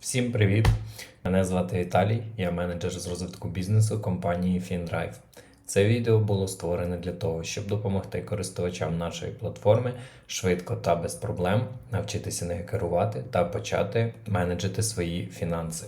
Всім привіт! Мене звати Віталій, я менеджер з розвитку бізнесу компанії FinDrive. Це відео було створене для того, щоб допомогти користувачам нашої платформи швидко та без проблем навчитися нею керувати та почати менеджити свої фінанси.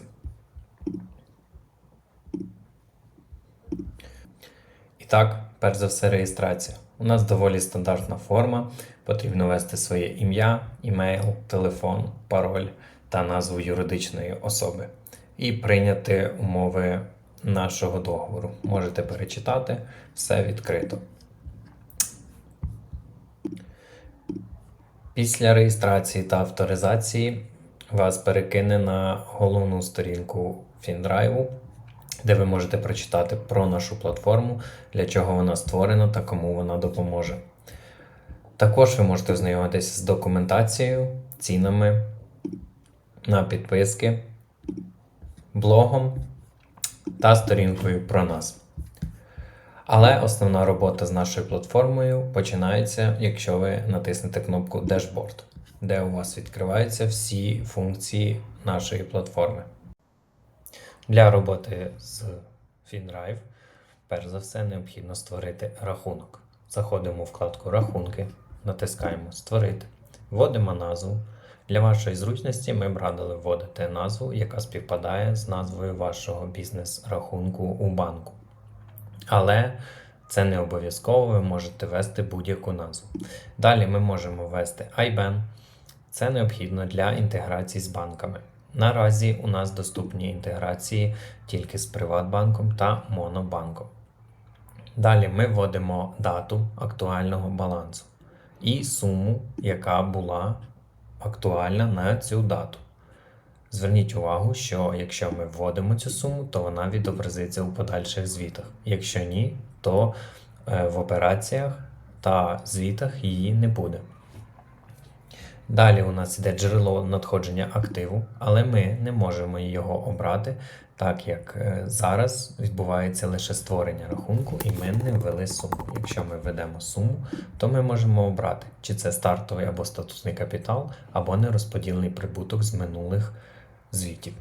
І так, перш за все, реєстрація. У нас доволі стандартна форма. Потрібно ввести своє ім'я, імейл, телефон, пароль та назву юридичної особи і прийняти умови нашого договору. Можете перечитати все відкрито. Після реєстрації та авторизації вас перекине на головну сторінку Фіндрайву, де ви можете прочитати про нашу платформу, для чого вона створена та кому вона допоможе. Також ви можете ознайомитися з документацією, цінами на підписки, блогом та сторінкою про нас. Але основна робота з нашою платформою починається, якщо ви натиснете кнопку Dashboard, де у вас відкриваються всі функції нашої платформи. Для роботи з FinDrive, перш за все, необхідно створити рахунок. Заходимо у вкладку Рахунки, натискаємо Створити, вводимо назву. Для вашої зручності ми б радили вводити назву, яка співпадає з назвою вашого бізнес-рахунку у банку. Але це не обов'язково, ви можете ввести будь-яку назву. Далі ми можемо ввести IBAN. Це необхідно для інтеграції з банками. Наразі у нас доступні інтеграції тільки з Приватбанком та Монобанком. Далі ми вводимо дату актуального балансу і суму, яка була актуальна на цю дату. Зверніть увагу, що якщо ми вводимо цю суму, то вона відобразиться у подальших звітах. Якщо ні, то е, в операціях та звітах її не буде. Далі у нас йде джерело надходження активу, але ми не можемо його обрати, так як е, зараз відбувається лише створення рахунку, і ми не ввели суму. Якщо ми введемо суму, то ми можемо обрати, чи це стартовий або статусний капітал, або нерозподілений прибуток з минулих звітів.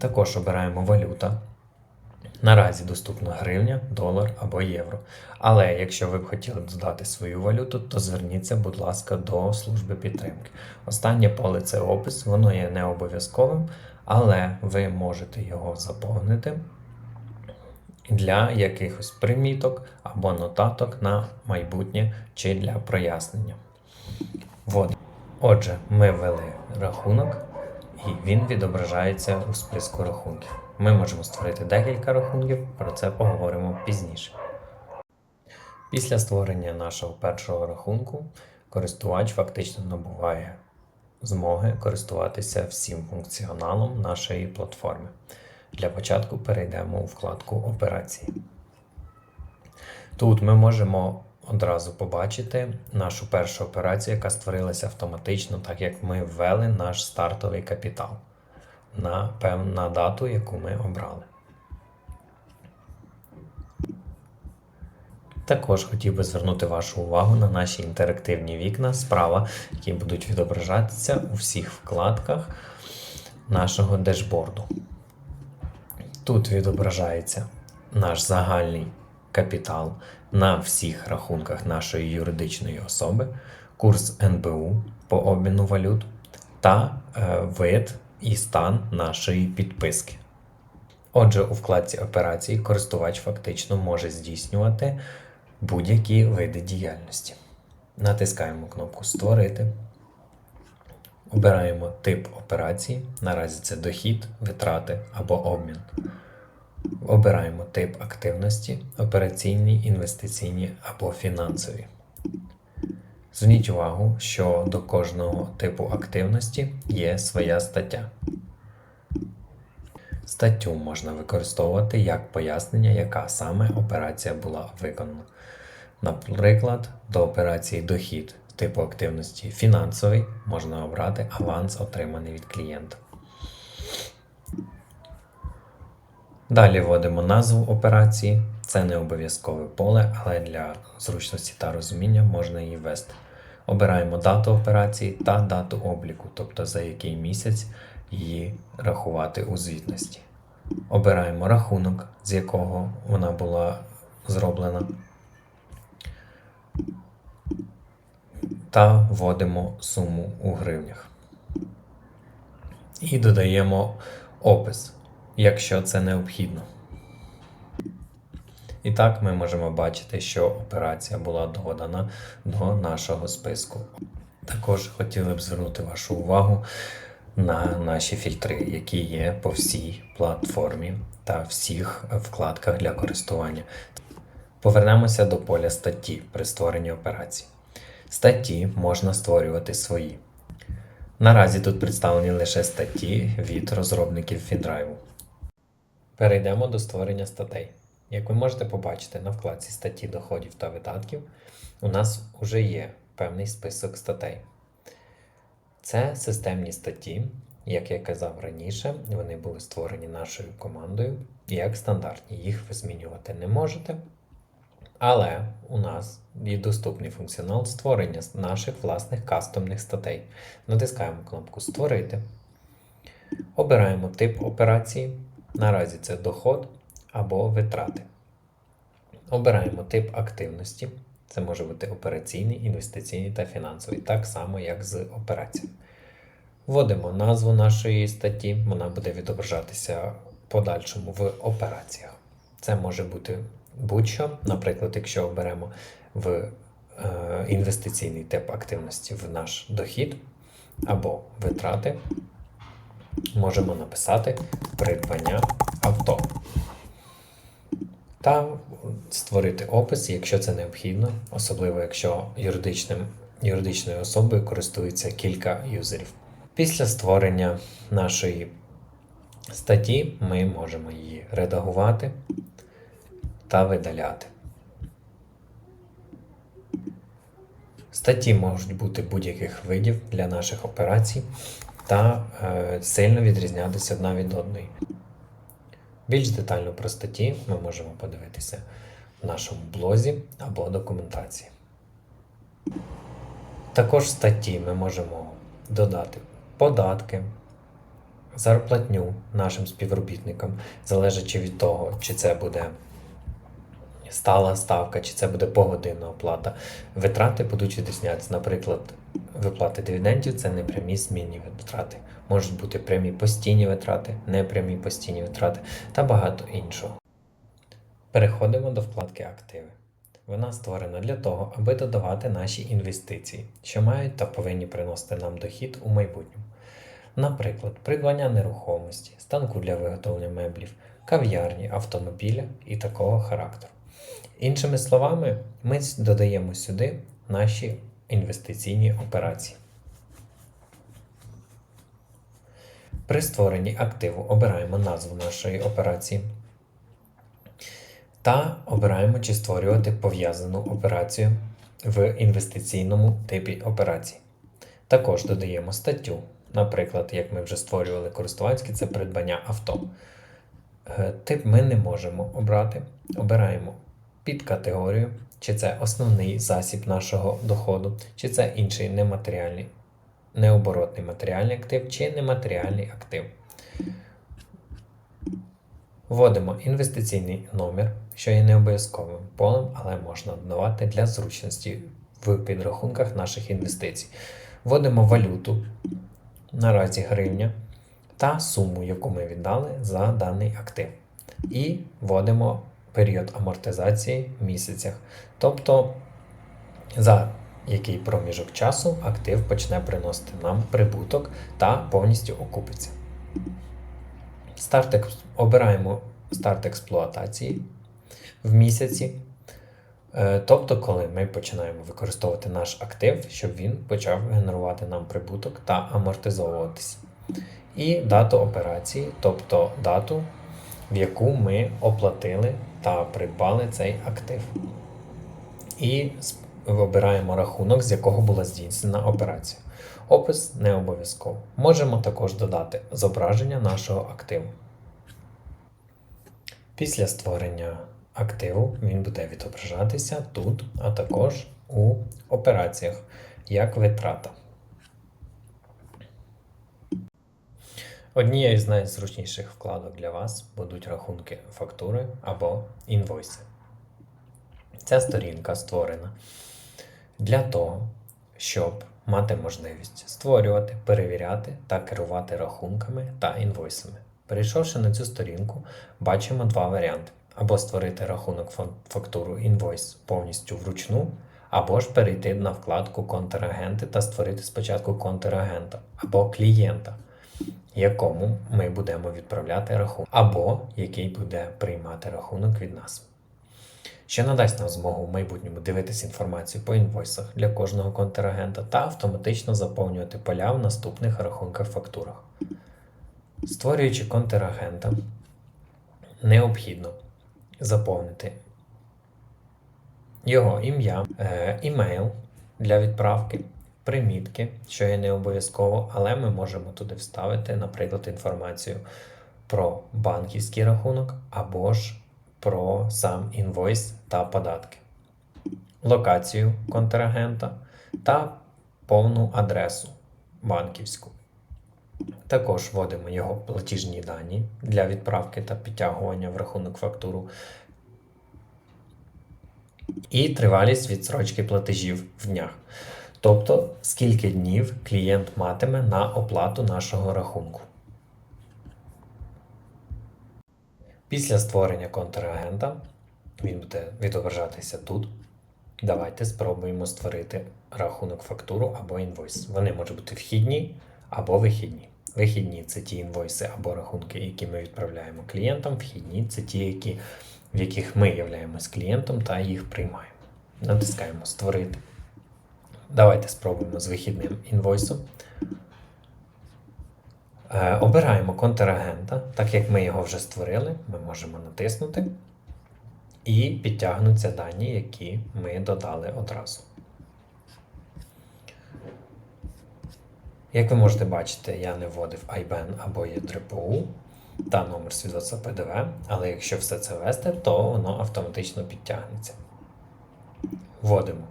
Також обираємо валюта. Наразі доступна гривня, долар або євро. Але якщо ви б хотіли додати свою валюту, то зверніться, будь ласка, до служби підтримки. Останнє поле це опис, воно є не обов'язковим, але ви можете його заповнити для якихось приміток або нотаток на майбутнє чи для прояснення. Вводимо. Отже, ми ввели рахунок, і він відображається у списку рахунків. Ми можемо створити декілька рахунків, про це поговоримо пізніше. Після створення нашого першого рахунку користувач фактично набуває змоги користуватися всім функціоналом нашої платформи. Для початку перейдемо у вкладку Операції. Тут ми можемо одразу побачити нашу першу операцію, яка створилася автоматично, так як ми ввели наш стартовий капітал на певну дату, яку ми обрали. Також хотів би звернути вашу увагу на наші інтерактивні вікна справа, які будуть відображатися у всіх вкладках нашого дешборду. Тут відображається наш загальний капітал на всіх рахунках нашої юридичної особи, курс НБУ по обміну валют та е, вид і стан нашої підписки. Отже, у вкладці операцій користувач фактично може здійснювати будь-які види діяльності. Натискаємо кнопку Створити. Обираємо тип операції. Наразі це дохід, витрати або обмін. Обираємо тип активності операційні, інвестиційні або фінансові. Зверніть увагу, що до кожного типу активності є своя стаття. Статтю можна використовувати як пояснення, яка саме операція була виконана. Наприклад, до операції дохід типу активності фінансовий можна обрати аванс, отриманий від клієнта. Далі вводимо назву операції. Це не обов'язкове поле, але для зручності та розуміння можна її ввести. Обираємо дату операції та дату обліку, тобто за який місяць її рахувати у звітності. Обираємо рахунок, з якого вона була зроблена. Та вводимо суму у гривнях. І додаємо опис, якщо це необхідно. І так ми можемо бачити, що операція була додана до нашого списку. Також хотіли б звернути вашу увагу на наші фільтри, які є по всій платформі та всіх вкладках для користування. Повернемося до поля статті при створенні операцій. Статті можна створювати свої. Наразі тут представлені лише статті від розробників FinDrive. Перейдемо до створення статей. Як ви можете побачити на вкладці статті доходів та видатків, у нас вже є певний список статей. Це системні статті, як я казав раніше, вони були створені нашою командою як стандартні. Їх ви змінювати не можете. Але у нас є доступний функціонал створення наших власних кастомних статей. Натискаємо кнопку Створити. Обираємо тип операції. Наразі це доход або витрати. Обираємо тип активності. Це може бути операційний, інвестиційний та фінансовий, так само, як з операціями. Вводимо назву нашої статті, вона буде відображатися подальшому в операціях. Це може бути будь-що. Наприклад, якщо оберемо в е, інвестиційний тип активності в наш дохід або витрати, можемо написати придбання авто. Та створити опис, якщо це необхідно, особливо якщо юридичним, юридичною особою користується кілька юзерів. Після створення нашої статті ми можемо її редагувати та видаляти. Статті можуть бути будь-яких видів для наших операцій та е, сильно відрізнятися одна від одної. Більш детально про статті ми можемо подивитися в нашому блозі або документації. Також в статті ми можемо додати податки, зарплатню нашим співробітникам, залежачи від того, чи це буде стала ставка, чи це буде погодинна оплата. Витрати будуть відрізнятися. Наприклад, виплати дивідендів це не прямі змінні витрати. Можуть бути прямі постійні витрати, непрямі постійні витрати та багато іншого. Переходимо до вкладки Активи. Вона створена для того, аби додавати наші інвестиції, що мають та повинні приносити нам дохід у майбутньому. Наприклад, придбання нерухомості, станку для виготовлення меблів, кав'ярні, автомобіля і такого характеру. Іншими словами, ми додаємо сюди наші інвестиційні операції. При створенні активу обираємо назву нашої операції та обираємо, чи створювати пов'язану операцію в інвестиційному типі операції. Також додаємо статтю, наприклад, як ми вже створювали користувацькі, це придбання авто. Е, тип ми не можемо обрати. Обираємо під категорію, чи це основний засіб нашого доходу, чи це інший нематеріальний, необоротний матеріальний актив, чи нематеріальний актив. Вводимо інвестиційний номер, що є не обов'язковим полем, але можна додавати для зручності в підрахунках наших інвестицій. Вводимо валюту, наразі гривня, та суму, яку ми віддали за даний актив. І вводимо період амортизації в місяцях. Тобто, за який проміжок часу актив почне приносити нам прибуток та повністю окупиться. Старт, Обираємо старт експлуатації в місяці. Е, тобто, коли ми починаємо використовувати наш актив, щоб він почав генерувати нам прибуток та амортизовуватися. І дату операції, тобто дату, в яку ми оплатили та придбали цей актив. І вибираємо рахунок, з якого була здійснена операція. Опис не обов'язково. Можемо також додати зображення нашого активу. Після створення активу він буде відображатися тут, а також у операціях як витрата. Однією з найзручніших вкладок для вас будуть рахунки фактури або інвойси. Ця сторінка створена для того, щоб мати можливість створювати, перевіряти та керувати рахунками та інвойсами. Перейшовши на цю сторінку, бачимо два варіанти: або створити рахунок фактуру інвойс повністю вручну, або ж перейти на вкладку контрагенти та створити спочатку контрагента або клієнта, якому ми будемо відправляти рахунок, або який буде приймати рахунок від нас що надасть нам змогу в майбутньому дивитися інформацію по інвойсах для кожного контрагента та автоматично заповнювати поля в наступних рахунках фактурах. Створюючи контрагента, необхідно заповнити його ім'я, е, імейл для відправки, примітки, що є не обов'язково, але ми можемо туди вставити, наприклад, інформацію про банківський рахунок або ж про сам інвойс та податки, локацію контрагента та повну адресу банківську. Також вводимо його платіжні дані для відправки та підтягування в рахунок фактуру. І тривалість відсрочки платежів в днях. Тобто, скільки днів клієнт матиме на оплату нашого рахунку. Після створення контрагента він буде відображатися тут. Давайте спробуємо створити рахунок фактуру або інвойс. Вони можуть бути вхідні або вихідні. Вихідні це ті інвойси або рахунки, які ми відправляємо клієнтам. Вхідні це ті, які, в яких ми являємось клієнтом та їх приймаємо. Натискаємо Створити. Давайте спробуємо з вихідним інвойсом. Е, Обираємо контрагента, так як ми його вже створили, ми можемо натиснути і підтягнуться дані, які ми додали одразу. Як ви можете бачити, я не вводив IBAN або ЄДРПУ та номер свідоцтва ПДВ, але якщо все це ввести, то воно автоматично підтягнеться. Вводимо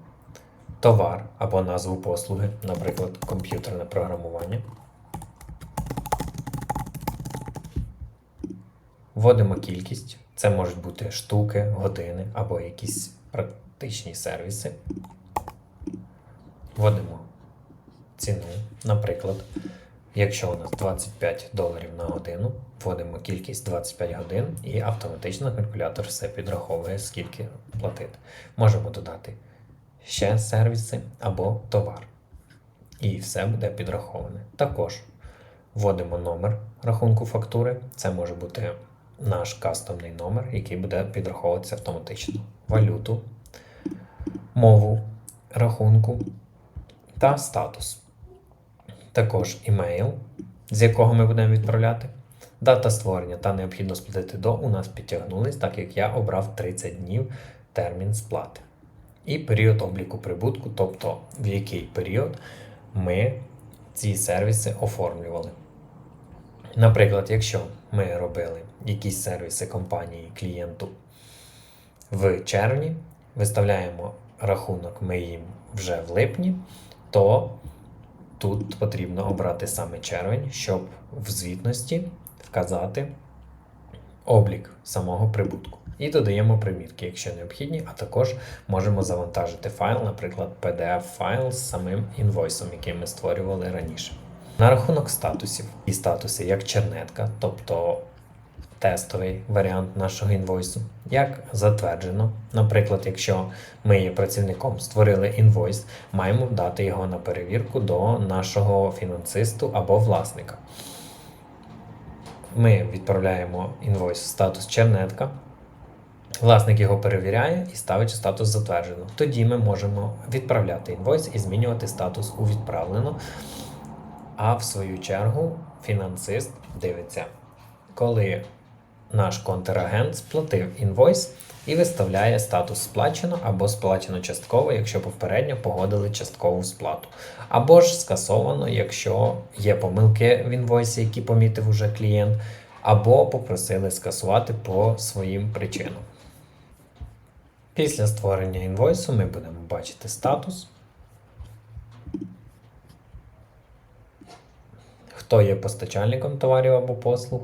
товар або назву послуги, наприклад, комп'ютерне програмування. Вводимо кількість. Це можуть бути штуки, години або якісь практичні сервіси. Вводимо ціну. Наприклад, якщо у нас 25 доларів на годину, вводимо кількість 25 годин і автоматично калькулятор все підраховує, скільки платити. Можемо додати ще сервіси або товар. І все буде підраховане. Також вводимо номер рахунку фактури. Це може бути наш кастомний номер, який буде підраховуватися автоматично. Валюту, мову рахунку та статус. Також імейл, з якого ми будемо відправляти. Дата створення та необхідно сплатити до у нас підтягнулись, так як я обрав 30 днів термін сплати. І період обліку прибутку, тобто в який період ми ці сервіси оформлювали. Наприклад, якщо ми робили якісь сервіси компанії клієнту в червні, виставляємо рахунок ми їм вже в липні, то тут потрібно обрати саме червень, щоб в звітності вказати облік самого прибутку. І додаємо примітки, якщо необхідні, а також можемо завантажити файл, наприклад, PDF-файл з самим інвойсом, який ми створювали раніше. На рахунок статусів і статуси як чернетка, тобто тестовий варіант нашого інвойсу, як затверджено. Наприклад, якщо ми є працівником, створили інвойс, маємо дати його на перевірку до нашого фінансисту або власника. Ми відправляємо інвойс в статус чернетка. Власник його перевіряє і ставить статус затверджено. Тоді ми можемо відправляти інвойс і змінювати статус у відправлено. А в свою чергу фінансист дивиться, коли наш контрагент сплатив інвойс і виставляє статус сплачено або сплачено частково, якщо попередньо погодили часткову сплату. Або ж скасовано, якщо є помилки в інвойсі, які помітив уже клієнт, або попросили скасувати по своїм причинам. Після створення інвойсу ми будемо бачити статус. хто є постачальником товарів або послуг,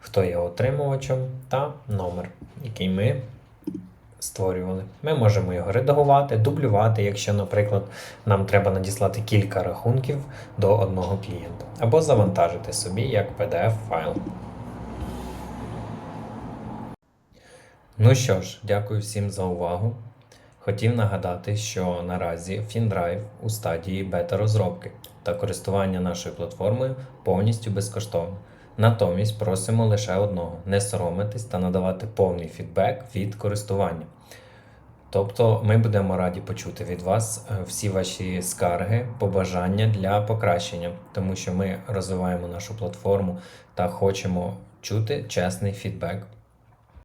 хто є отримувачем та номер, який ми створювали. Ми можемо його редагувати, дублювати, якщо, наприклад, нам треба надіслати кілька рахунків до одного клієнта, або завантажити собі як PDF-файл. Ну що ж, дякую всім за увагу. Хотів нагадати, що наразі FinDrive у стадії бета-розробки та користування нашою платформою повністю безкоштовно. Натомість просимо лише одного: не соромитись та надавати повний фідбек від користування. Тобто ми будемо раді почути від вас е, всі ваші скарги, побажання для покращення, тому що ми розвиваємо нашу платформу та хочемо чути чесний фідбек